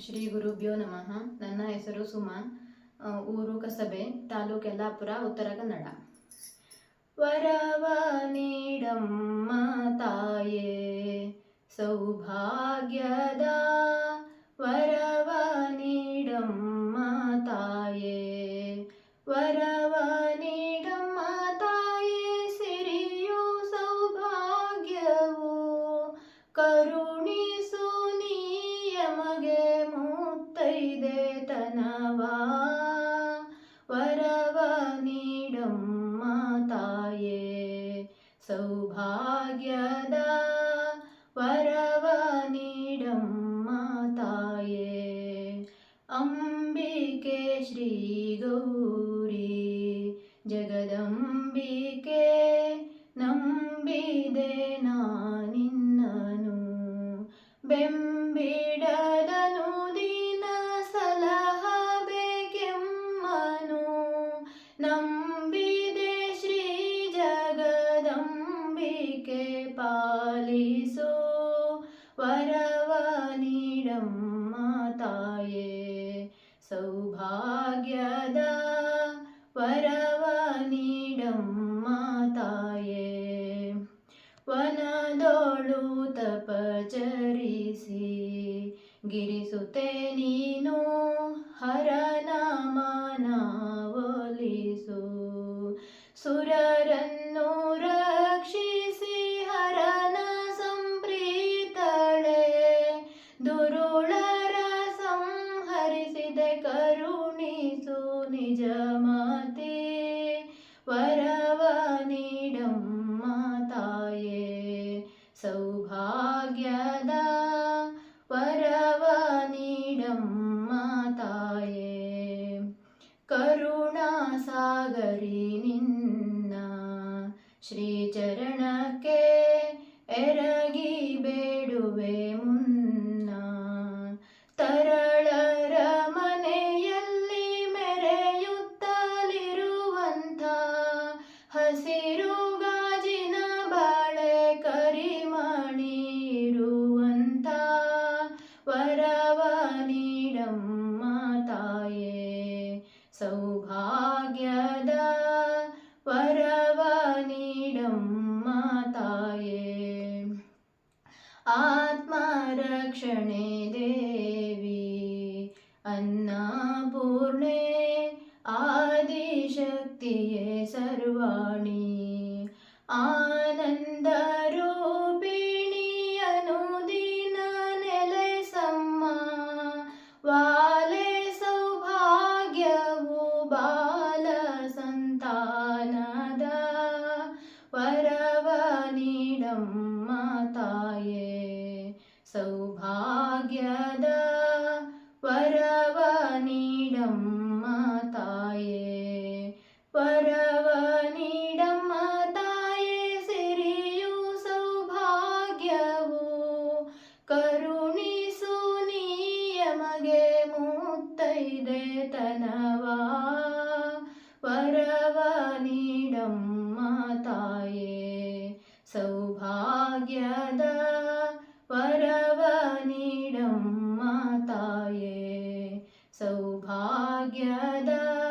ಶ್ರೀ ಗುರುಭ್ಯೋ ನಮಃ. ನನ್ನ ಹೆಸರು ಸುಮಾ. ಊರು ಕಸಬೆ, ತಾಲೂಕು ಯಲ್ಲಾಪುರ, ಉತ್ತರ ಕನ್ನಡ. ವರವ ನೀಡಮ್ಮ ತಾಯೇ, ಸೌಭಾಗ್ಯದ ಸೌಭಾಗ್ಯದ ವರವ ನೀಡಮ್ಮ ತಾಯೇ. ಅಂಬಿಕೆ ಶ್ರೀ ಗೌರಿ ಜಗದಂಬಿಕೆ ನಂಬಿದೆ ನಾನಿನ್ನನು. ಬೆಂಬಿಡದನು ಪಾಲಿಸೋ ವರವ ನೀಡಮ್ಮ ತಾಯೇ ಸೌಭಾಗ್ಯದ ವರವ ನೀಡಮ್ಮ ತಾಯೇ ವನದೋಳು ತಪಚರಿಸಿ ಗಿರಿಸುತ್ತೆ ನೀನು ಸಂಹರಿಸಿದೆ ನಿಜ ಮಾತೆ, ವರವ ನೀಡಮ್ಮ ತಾಯೇ ಸೌಭಾಗ್ಯದ ವರವ ನೀಡಮ್ಮ ತಾಯೇ ಕರುಣಾ ಸಾಗರಿ ನಿನ್ನ ಶ್ರೀಚರಣಕ್ಕೆ ಎರಗಿ ಬೇಡುವೆ ക്ഷणे ദേവി അന്നപൂർണേ ആദിശക്തിയെ സർവാണി. ആനന്ദ ಸೌಭಾಗ್ಯದ ವರವ ನೀಡಮ್ಮ ತಾಯೇ, ವರವ ನೀಡಮ್ಮ ತಾಯೇ, ಸಿರಿಯು ಸೌಭಾಗ್ಯವು ಕರುಣಿಸು ನೀಯಮಗೆ ಮುತ್ತೈದೆ ತನವಾ, ವರವ ನೀಡಮ್ಮ ತಾಯೇ, ಸೌಭಾಗ್ಯದ परवनिडं माताये सौभाग्यदा